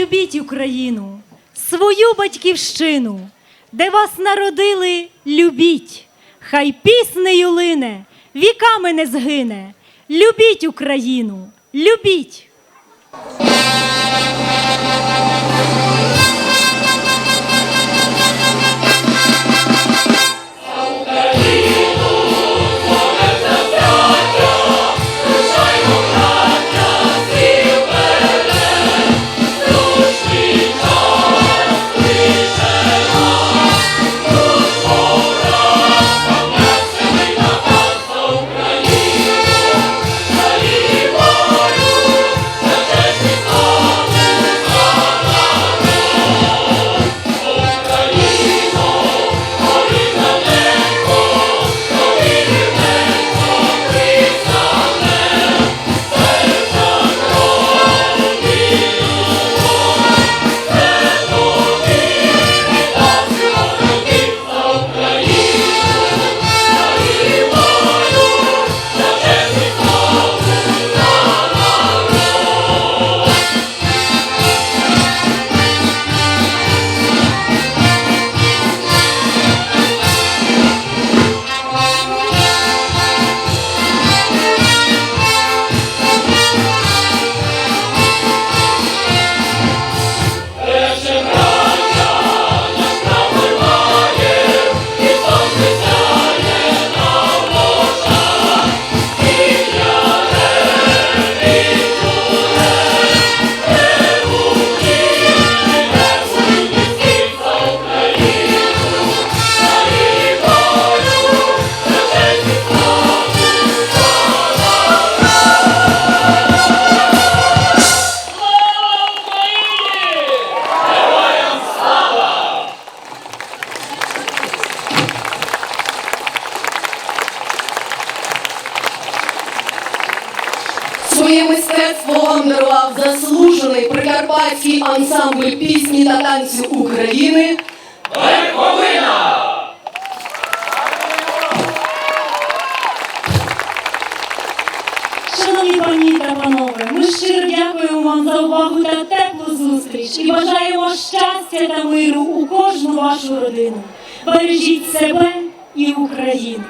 любіть Україну, свою батьківщину, де вас народили, любіть, хай піснею лине, віками не згине. Любіть Україну, любіть. Прикарпатський ансамбль пісні та танцю України. Шановні пані та панове, ми щиро дякуємо вам за увагу та теплу зустріч і бажаємо щастя та миру у кожну вашу родину. Бережіть себе і Україну.